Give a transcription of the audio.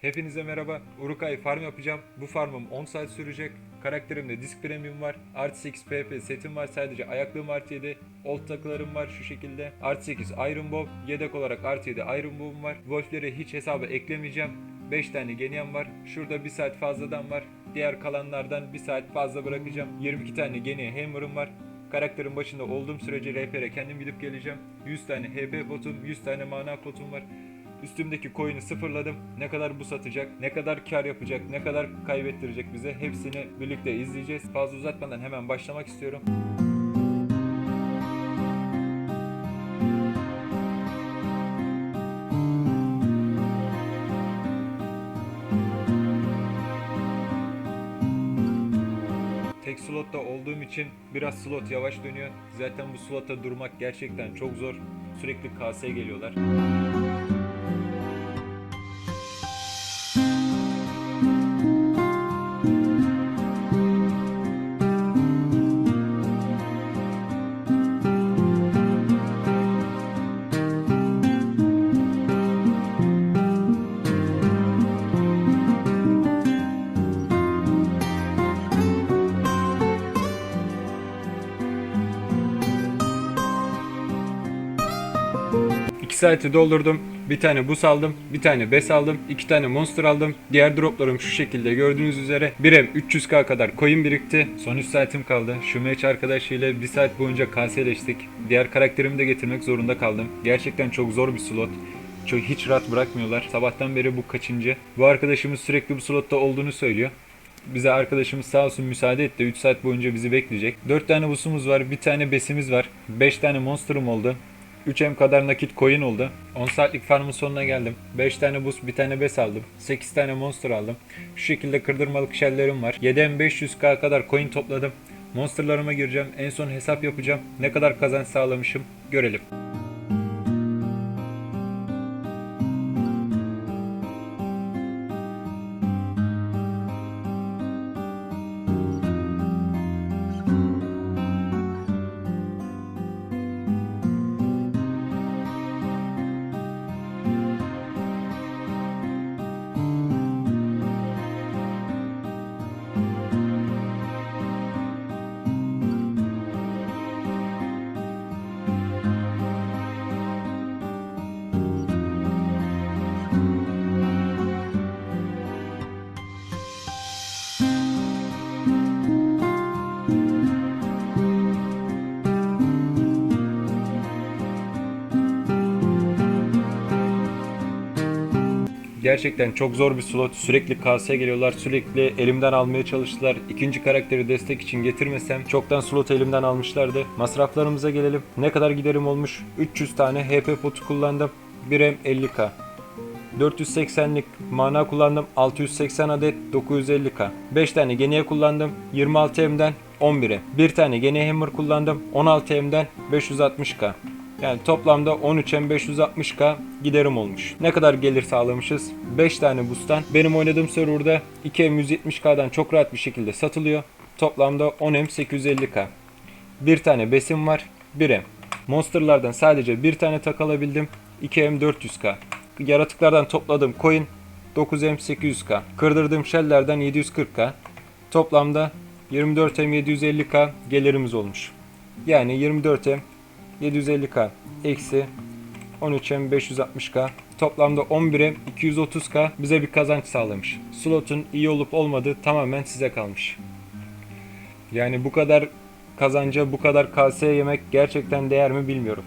Hepinize merhaba. Urukay farm yapacağım. Bu farmım 10 saat sürecek. Karakterimde disk premium var. Artı 8 PP setim var sadece. Ayaklığım artı 7. Old takılarım var şu şekilde. Artı 8 Iron Bow. Yedek olarak artı 7 Iron Bow'um var. Wolf'leri hiç hesaba eklemeyeceğim. 5 tane geniyem var. Şurada 1 saat fazladan var. Diğer kalanlardan 1 saat fazla bırakacağım. 22 tane geniye hammer'ım var. Karakterin başında olduğum sürece RP'ye kendim gidip geleceğim. 100 tane HP potum, 100 tane mana potum var. Üstümdeki coin'i sıfırladım. Ne kadar bu satacak, ne kadar kar yapacak, ne kadar kaybettirecek bize hepsini birlikte izleyeceğiz. Fazla uzatmadan hemen başlamak istiyorum. Tek slotta olduğum için biraz slot yavaş dönüyor. Zaten bu slotta durmak gerçekten çok zor. Sürekli KS geliyorlar. İki saati doldurdum. Bir tane bus aldım, bir tane bes aldım, iki tane monster aldım. Diğer droplarım şu şekilde gördüğünüz üzere. Birem 300k kadar coin birikti. Son 3 saatim kaldı. Şu match arkadaşıyla bir saat boyunca kaseleştik. Diğer karakterimi de getirmek zorunda kaldım. Gerçekten çok zor bir slot. Çok hiç rahat bırakmıyorlar. Sabahtan beri bu kaçıncı. Bu arkadaşımız sürekli bu slotta olduğunu söylüyor. Bize arkadaşımız sağ olsun müsaade etti. 3 saat boyunca bizi bekleyecek. 4 tane busumuz var, bir tane besimiz var. 5 tane monster'ım oldu. 3M kadar nakit coin oldu. 10 saatlik farmın sonuna geldim. 5 tane bus, bir tane bes aldım. 8 tane monster aldım. Şu şekilde kırdırmalık shell'lerim var. 7M500k kadar coin topladım. Monsterlarıma gireceğim. En son hesap yapacağım. Ne kadar kazanç sağlamışım görelim. Gerçekten çok zor bir slot. Sürekli KS geliyorlar. Sürekli elimden almaya çalıştılar. İkinci karakteri destek için getirmesem çoktan slot elimden almışlardı. Masraflarımıza gelelim. Ne kadar giderim olmuş? 300 tane HP potu kullandım. 1M 50k. 480'lik mana kullandım 680 adet 950k. 5 tane geniye kullandım 26M'den 11'e. 1 tane geniye hammer kullandım 16M'den 560k. Yani toplamda 13M 560k giderim olmuş. Ne kadar gelir sağlamışız? 5 tane boost'tan. Benim oynadığım serverda 2M 170k'dan çok rahat bir şekilde satılıyor. Toplamda 10M 850k. Bir tane besim var 1M. Monsterlardan sadece bir tane tak alabildim. 2M 400k. Yaratıklardan topladığım coin 9M 800k. Kırdırdığım shell'lerden 740k. Toplamda 24M 750k gelirimiz olmuş. Yani 24M 750k eksi 13M 560k toplamda 11M 230k bize bir kazanç sağlamış. Slotun iyi olup olmadığı tamamen size kalmış. Yani bu kadar kazanca bu kadar KS yemek gerçekten değer mi bilmiyorum.